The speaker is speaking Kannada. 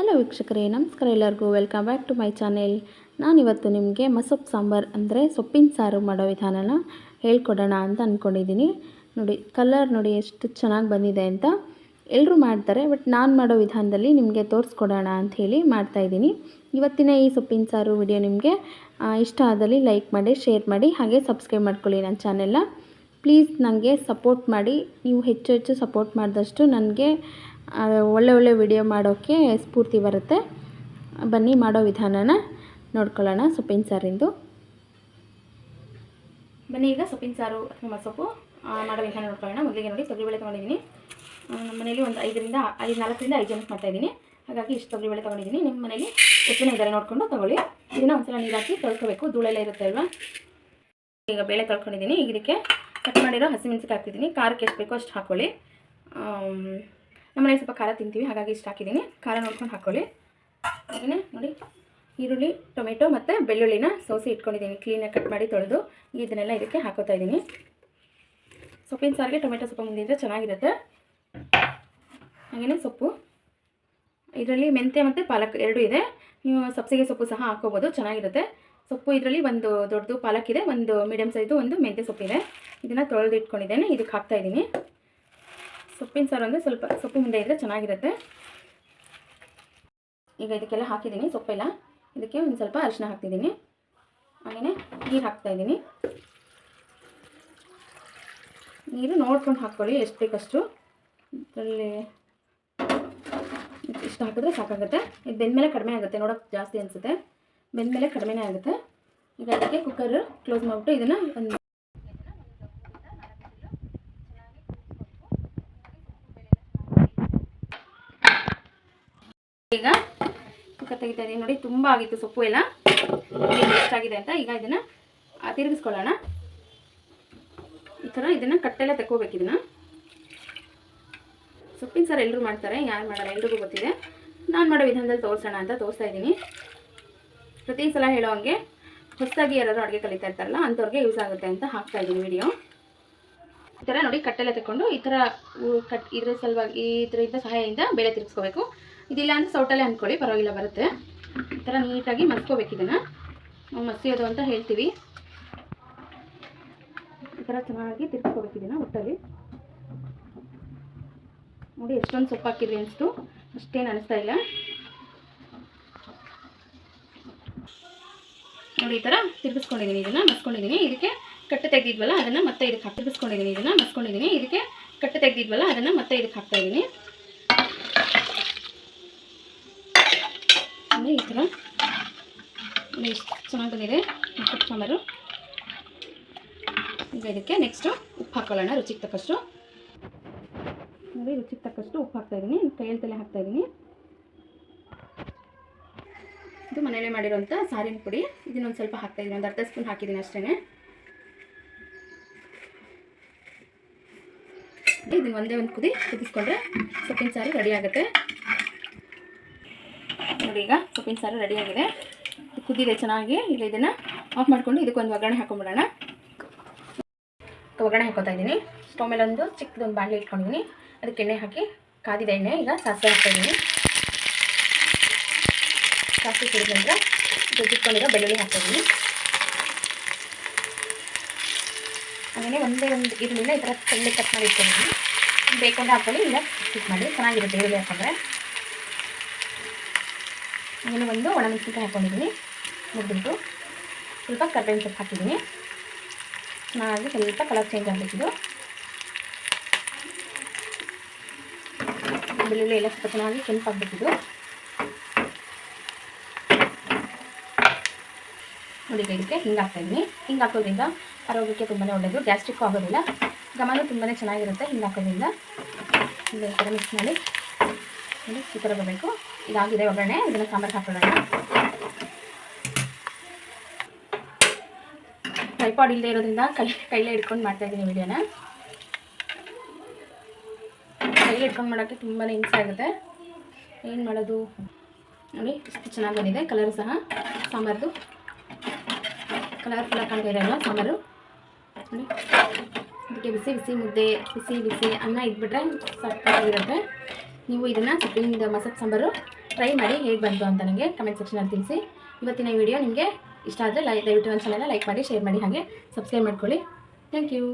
ಹಲೋ ವೀಕ್ಷಕರೇ, ನಮಸ್ಕಾರ ಎಲ್ಲರಿಗೂ. Welcome back to my channel ನಾನಿವತ್ತು ನಿಮಗೆ ಮಸೊಪ್ಪು ಸಾಂಬಾರು ಅಂದರೆ ಸೊಪ್ಪಿನ ಸಾರು ಮಾಡೋ ವಿಧಾನನ ಹೇಳ್ಕೊಡೋಣ ಅಂತ ಅಂದ್ಕೊಂಡಿದ್ದೀನಿ ನೋಡಿ ಕಲರ್ ನೋಡಿ ಎಷ್ಟು ಚೆನ್ನಾಗಿ ಬಂದಿದೆ ಅಂತ ಎಲ್ಲರೂ ಮಾಡ್ತಾರೆ ಬಟ್ ನಾನು ಮಾಡೋ ವಿಧಾನದಲ್ಲಿ ನಿಮಗೆ ತೋರಿಸ್ಕೊಡೋಣ ಅಂತ ಹೇಳಿ ಮಾಡ್ತಾಯಿದ್ದೀನಿ ಇವತ್ತಿನ ಈ ಸೊಪ್ಪಿನ ಸಾರು ವಿಡಿಯೋ ನಿಮಗೆ ಇಷ್ಟ ಆದಲ್ಲಿ ಲೈಕ್ ಮಾಡಿ ಶೇರ್ ಮಾಡಿ, ಹಾಗೆ ಸಬ್ಸ್ಕ್ರೈಬ್ ಮಾಡ್ಕೊಳ್ಳಿ ನನ್ನ ಚಾನೆಲ್ನ ಪ್ಲೀಸ್ ನನಗೆ ಸಪೋರ್ಟ್ ಮಾಡಿ. ನೀವು ಹೆಚ್ಚು ಹೆಚ್ಚು ಸಪೋರ್ಟ್ ಮಾಡಿದಷ್ಟು ನನಗೆ ಒಳ್ಳೆ ಒಳ್ಳೆ ವಿಡಿಯೋ ಮಾಡೋಕ್ಕೆ ಸ್ಫೂರ್ತಿ ಬರುತ್ತೆ. ಬನ್ನಿ, ಮಾಡೋ ವಿಧಾನನ ನೋಡ್ಕೊಳ್ಳೋಣ. ಸೊಪ್ಪಿನ ಸಾರಿಂದು. ಬನ್ನಿ ಈಗ ಸೊಪ್ಪಿನ ಸಾರು ಅಥವಾ ಸೊಪ್ಪು ಮಾಡೋ ವಿಧಾನ ನೋಡ್ಕೊಳ್ಳೋಣ. ಮೊದಲಿಗೆ ನೋಡಿ, ತೊಗರಿಬೇಳೆ ತೊಗೊಂಡಿದ್ದೀನಿ. ನಮ್ಮ ಮನೇಲಿ ಒಂದು ಐದರಿಂದ, ಐದು, ನಾಲ್ಕರಿಂದ ಐದು ಜನಕ್ಕೆ ಮಾಡ್ತಾಯಿದ್ದೀನಿ ಹಾಗಾಗಿ ಇಷ್ಟು ತೊಗರಿಬೇಳೆ ತೊಗೊಂಡಿದ್ದೀನಿ. ನಿಮ್ಮ ಮನೇಲಿ ಎಷ್ಟು ಜನ ಇದ್ದಾರೆ ನೋಡಿಕೊಂಡು ತೊಗೊಳ್ಳಿ. ಇದನ್ನು ಒಂದ್ಸಲ ನೀರು ಹಾಕಿ ತೊಳ್ಕೊಬೇಕು. ಧೂಳೆಲ್ಲ ಇರುತ್ತೆ ಅಲ್ವಾ? ಈಗ ಬೇಳೆ ತೊಳ್ಕೊಂಡಿದ್ದೀನಿ. ಈಗ ಇದಕ್ಕೆ ಕಟ್ ಮಾಡಿರೋ ಹಸಿಮೆಣಸಿಗೆ ಹಾಕ್ತಿದ್ದೀನಿ. ಖಾರಕ್ಕೆ ಎಷ್ಟು ಬೇಕೋ ಅಷ್ಟು ಹಾಕ್ಕೊಳ್ಳಿ ಆಮ್, ನಮ್ಮ ಮನೇಲಿ ಸ್ವಲ್ಪ ಖಾರ ತಿಂತೀವಿ ಹಾಗಾಗಿ ಇಷ್ಟು ಹಾಕಿದ್ದೀನಿ. ಖಾರ ನೋಡ್ಕೊಂಡು ಹಾಕ್ಕೊಳ್ಳಿ ಹಾಗೆಯೇ ನೋಡಿ ಈರುಳ್ಳಿ ಟೊಮೆಟೊ ಮತ್ತು ಬೆಳ್ಳುಳ್ಳಿನ ಸೋಸಿ ಇಟ್ಕೊಂಡಿದ್ದೀನಿ. ಕ್ಲೀನಾಗಿ ಕಟ್ ಮಾಡಿ ತೊಳೆದು ಇದನ್ನೆಲ್ಲ ಇದಕ್ಕೆ ಹಾಕೋತಾ ಇದ್ದೀನಿ. ಸೊಪ್ಪಿನ ಸಾರಿಗೆ ಟೊಮೆಟೊ ಸೊಪ್ಪು ಮುಂದಿದ್ರೆ ಚೆನ್ನಾಗಿರುತ್ತೆ. ಹಾಗೆಯೇ ಸೊಪ್ಪು. ಇದರಲ್ಲಿ ಮೆಂತ್ಯ ಮತ್ತು ಪಾಲಕ್ ಎರಡೂ ಇದೆ. ನೀವು ಸಬ್ಸಿಗೆ ಸೊಪ್ಪು ಸಹ ಹಾಕೋಬೋದು ಚೆನ್ನಾಗಿರುತ್ತೆ. ಸೊಪ್ಪು ಇದರಲ್ಲಿ ಒಂದು ದೊಡ್ಡದು ಪಾಲಕ್ ಇದೆ ಒಂದು ಮೀಡಿಯಮ್ ಸೈಜು ಒಂದು ಮೆಂತ್ಯ ಸೊಪ್ಪಿದೆ ಇದನ್ನು ತೊಳೆದು ಇಟ್ಕೊಂಡಿದ್ದೇನೆ ಇದಕ್ಕೆ ಹಾಕ್ತಾ ಇದ್ದೀನಿ. ಸೊಪ್ಪಿನ ಸಾರು ಅಂದರೆ ಸ್ವಲ್ಪ ಸೊಪ್ಪು ಮುಂದೆ ಇದ್ದರೆ ಚೆನ್ನಾಗಿರುತ್ತೆ. ಈಗ ಇದಕ್ಕೆಲ್ಲ ಹಾಕಿದ್ದೀನಿ ಸೊಪ್ಪೆಲ್ಲ. ಇದಕ್ಕೆ ಒಂದು ಸ್ವಲ್ಪ ಅರಿಶಿನ ಹಾಕ್ತಿದ್ದೀನಿ. ಹಾಗೆಯೇ ನೀರು ಹಾಕ್ತಾಯಿದ್ದೀನಿ ನೀರು ನೋಡ್ಕೊಂಡು ಹಾಕ್ಕೊಳ್ಳಿ ಎಷ್ಟು ಬೇಕಷ್ಟು. ಇದರಲ್ಲಿ ಇಷ್ಟು ಹಾಕಿದ್ರೆ ಸಾಕಾಗುತ್ತೆ. ಇದು ಬೆಂದಮೇಲೆ ಕಡಿಮೆ ಆಗುತ್ತೆ, ನೋಡೋಕೆ ಜಾಸ್ತಿ ಅನಿಸುತ್ತೆ. ಬೆಂದಮೇಲೆ ಕಡಿಮೆನೇ ಆಗುತ್ತೆ. ಈಗ ಅದಕ್ಕೆ ಕುಕ್ಕರ್ ಕ್ಲೋಸ್ ಮಾಡಿಬಿಟ್ಟು ಇದನ್ನು ಒಂದು ಈಗ ತುಕ್ಕ ತೆಗಿತಾ ಇದ್ದೀನಿ ನೋಡಿ, ತುಂಬ ಆಗಿತ್ತು ಸೊಪ್ಪು ಎಲ್ಲ. ಎಷ್ಟು ಆಗಿದೆ ಅಂತ ಈಗ ಇದನ್ನು ತಿರುಗಿಸ್ಕೊಳ್ಳೋಣ. ಈ ಥರ ಇದನ್ನು ಕಟ್ಟೆಲ್ಲ ತೆಕ್ಕೋಬೇಕು ಇದನ್ನು. ಸೊಪ್ಪಿನ ಸಾರು ಎಲ್ಲರೂ ಮಾಡ್ತಾರೆ, ಯಾರು ಮಾಡಲ್ಲ, ಎಲ್ರಿಗೂ ಗೊತ್ತಿದೆ. ನಾನು ಮಾಡೋ ವಿಧಾನದಲ್ಲಿ ತೋರಿಸೋಣ ಅಂತ ತೋರಿಸ್ತಾ ಇದ್ದೀನಿ ಪ್ರತಿ ಸಲ ಹೇಳೋ ಹಂಗೆ, ಹೊಸದಾಗಿ ಯಾರಾದ್ರು ಅಡುಗೆ ಕಲಿತಾ ಇರ್ತಾರಲ್ಲ, ಅಂಥವ್ರಿಗೆ ಯೂಸ್ ಆಗುತ್ತೆ ಅಂತ ಹಾಕ್ತಾ ಇದ್ದೀನಿ ವಿಡಿಯೋ ಈ ಥರ ನೋಡಿ, ಕಟ್ಟೆಲ್ಲ ತಗೊಂಡು ಈ ಥರ ಕಟ್, ಇದ್ರ ಸಲುವಾಗಿ ಇದರಿಂದ ಸಹಾಯದಿಂದ ಬೇಳೆ ತಿರ್ಗಿಸ್ಕೋಬೇಕು. ಇದಿಲ್ಲ ಅಂದರೆ ಸೌಟಲ್ಲೇ ಅಂದ್ಕೊಳ್ಳಿ, ಪರವಾಗಿಲ್ಲ ಬರುತ್ತೆ. ಈ ಥರ ನೀಟಾಗಿ ಮಸ್ಕೋಬೇಕು ಇದನ್ನು. ನಾವು ಮಸಿಯೋದು ಅಂತ ಹೇಳ್ತೀವಿ. ಈ ಥರ ಚೆನ್ನಾಗಿ ತಿರ್ಸ್ಕೋಬೇಕು ಇದನ್ನು ಒಟ್ಟಲ್ಲಿ. ನೋಡಿ ಎಷ್ಟೊಂದು ಸೊಪ್ಪು ಹಾಕಿದ್ವಿ ಅನಿಸ್ತು. ಅಷ್ಟೇನು ಅನಿಸ್ತಾ ಇಲ್ಲ. ನೋಡಿ ಈ ಥರ ತಿರ್ಗಿಸ್ಕೊಂಡಿದ್ದೀನಿ ಇದನ್ನು ಮಸ್ಕೊಂಡಿದ್ದೀನಿ ಇದಕ್ಕೆ ಕಟ್ಟು ತೆಗೆದಿದ್ವಲ್ಲ, ಅದನ್ನು ಮತ್ತೆ ಇದಕ್ಕೆ ಹಾಕಿ ತಿರ್ಗಿಸ್ಕೊಂಡಿದ್ದೀನಿ ಇದನ್ನು ಮಸ್ಕೊಂಡಿದ್ದೀನಿ ಇದಕ್ಕೆ ಕಟ್ಟು ತೆಗೆದಿದ್ವಲ್ಲ, ಅದನ್ನು ಮತ್ತೆ ಇದಕ್ಕೆ ಹಾಕ್ತಾ ಇದ್ದೀನಿ ಅಂದರೆ ಈ ಥರ ಎಷ್ಟು ಚೆನ್ನಾಗಿ ಬಂದಿದೆ ಸಾಂಬಾರು ಈಗ ಇದಕ್ಕೆ ನೆಕ್ಸ್ಟು ಉಪ್ಪು ಹಾಕೊಳ್ಳೋಣ, ರುಚಿಗೆ ತಕ್ಕಷ್ಟು. ನೋಡಿ, ರುಚಿಗೆ ತಕ್ಕಷ್ಟು ಉಪ್ಪು ಹಾಕ್ತಾಯಿದ್ದೀನಿ ಕೈಯಲ್ಲಿ ಹಾಕ್ತಾಯಿದ್ದೀನಿ ಇದು ಮನೆಯಲ್ಲೇ ಮಾಡಿರೋಂಥ ಸಾರಿನ ಪುಡಿ. ಇದನ್ನೊಂದು ಸ್ವಲ್ಪ ಹಾಕ್ತಾಯಿದ್ದೀನಿ ಒಂದು ಅರ್ಧ ಸ್ಪೂನ್ ಹಾಕಿದ್ದೀನಿ ಅಷ್ಟೇ ಇದನ್ನು ಒಂದೇ ಒಂದು ಕುದಿ ಕುದಿಸ್ಕೊಂಡ್ರೆ ಸೊಪ್ಪಿನ ಸಾರಿ ರೆಡಿ ಆಗುತ್ತೆ. ನೋಡಿ ಈಗ ಸೊಪ್ಪಿನ ಸಾರು ರೆಡಿ ಆಗಿದೆ. ಕುದಿದೆ ಚೆನ್ನಾಗಿ ಈಗ ಇದನ್ನು ಆಫ್ ಮಾಡಿಕೊಂಡು ಇದಕ್ಕೊಂದು ಒಗ್ಗರಣೆ ಹಾಕೊಂಬಿಡೋಣ ಒಗ್ಗರಣೆ ಹಾಕೋತಾ ಇದ್ದೀನಿ. ಸ್ಟವ್ ಮೇಲೆ ಒಂದು ಚಿಕ್ಕದೊಂದು ಬಾಣಲೆ ಇಟ್ಕೊಂಡಿದ್ದೀನಿ. ಅದಕ್ಕೆ ಎಣ್ಣೆ ಹಾಕಿ ಕಾದಿದೆ ಎಣ್ಣೆ ಈಗ ಸಾಸಿವೆ ಹಾಕ್ತಾ ಇದ್ದೀನಿ. ಸಾಸಿವೆ ಸಿಡಿದ ನಂತರ ಇಟ್ಕೊಂಡಿರೋ ಬೆಳ್ಳುಳ್ಳಿ ಹಾಕ್ತಾ ಇದ್ದೀನಿ. ಹಾಗೆಯೇ ಒಂದೇ ಒಂದು ಈರುಳ್ಳಿನ ಈ ಥರ ತೆಳ್ಳಿ ಕಟ್ ಮಾಡಿ ಇಟ್ಕೊಂಡಿದ್ದೀನಿ. ಬೇಕಂದ್ರೆ ಅಂದರೆ ಹಾಕ್ಕೊಳ್ಳಿ ಇಲ್ಲ ಮಾಡಿ, ಚೆನ್ನಾಗಿರುತ್ತೆ ಈರುಳ್ಳಿ ಹಾಕೊಂಡ್ರೆ. ಆಮೇಲೆ ಒಂದು ಒಣಮೆಣಸಿನ್ಕಾಯಿ ಹಾಕ್ಕೊಂಡಿದ್ದೀನಿ ಮುಗ್ಬಿಟ್ಟು ಸ್ವಲ್ಪ ಕರ್ಬೇವಿನ ಸೊಪ್ಪು ಹಾಕಿದ್ದೀನಿ. ಚೆನ್ನಾಗಿ ಸ್ವಲ್ಪ ಕಲರ್ ಚೇಂಜ್ ಆಗಬೇಕಿದು ಬೆಳ್ಳುಳ್ಳಿ ಎಲ್ಲ ಸ್ವಲ್ಪ ಚೆನ್ನಾಗಿ ಕೆಂಪಾಗಬೇಕಿದು ನೋಡಿ ಇದಕ್ಕೆ ಹಿಂಗೆ ಹಾಕ್ತಾಯಿದ್ದೀನಿ ಹಿಂಗೆ ಹಾಕೋದ್ರಿಂದ ಆರೋಗ್ಯಕ್ಕೆ ತುಂಬಾ ಒಳ್ಳೆಯದು ಗ್ಯಾಸ್ಟ್ರಿಕ್ಕು ಆಗೋದಿಲ್ಲ. ಗಮನ ತುಂಬಾ ಚೆನ್ನಾಗಿರುತ್ತೆ ಹಿಂಗೆ ಹಾಕೋದ್ರಿಂದ. ಹಿಂಗೆ ಮಿಕ್ಸ್ ಮಾಡಿ ನೋಡಿ ಈ ಥರ ಬರಬೇಕು. ಇದಾಗಿದೆ ಒಗ್ಗರಣೆ. ಇದನ್ನು ಸಾಂಬಾರು ಹಾಕೊಳ್ಳೋಣ. ಟ್ರೈಪಾಡ್ ಇಲ್ಲದೆ ಇರೋದ್ರಿಂದ ಕೈ, ಕೈಲೇ ಹಿಡ್ಕೊಂಡು ಮಾಡ್ತಾಯಿದ್ದೀನಿ ವಿಡಿಯೋನ. ಕೈಲಿ ಹಿಡ್ಕೊಂಡು ಮಾಡೋಕ್ಕೆ ತುಂಬಾ ಹಿಂಸೆ ಆಗುತ್ತೆ. ಏನು ಮಾಡೋದು? ನೋಡಿ, ಇಷ್ಟು ಚೆನ್ನಾಗಿ ಬಂದಿದೆ. ಕಲರ್ ಸಹ. ಸಾಂಬಾರ್ದು. ಕಲರ್ಫುಲ್ಲಾಗಿ ಕಾಣ್ತಾ ಇದೆ ಸಾಂಬಾರು? ನೋಡಿ. ಅದಕ್ಕೆ ಬಿಸಿ ಬಿಸಿ ಮುದ್ದೆ, ಬಿಸಿ ಬಿಸಿ ಅನ್ನ ಇದ್ಬಿಟ್ರೆ ಸಕ್ಕತ್ತಾಗಿರುತ್ತೆ ನೀವು ಇದನ್ನು ಸೊಪ್ಪಿನ ಮಸಾಲೆ ಸಾಂಬಾರು ಟ್ರೈ ಮಾಡಿ ಹೇಗೆ ಬಂತು ಅಂತ ನನಗೆ ಕಮೆಂಟ್ ಸೆಕ್ಷನಲ್ಲಿ ತಿಳಿಸಿ. ಇವತ್ತಿನ ವಿಡಿಯೋ ನಿಮಗೆ ಇಷ್ಟ ಆದರೆ ಲೈ ದಯವಿಟ್ಟು ನನ್ನ ಚಾನಲ್ನ ಲೈಕ್ ಮಾಡಿ ಶೇರ್ ಮಾಡಿ, ಹಾಗೆ ಸಬ್ಸ್ಕ್ರೈಬ್ ಮಾಡ್ಕೊಳ್ಳಿ. Thank you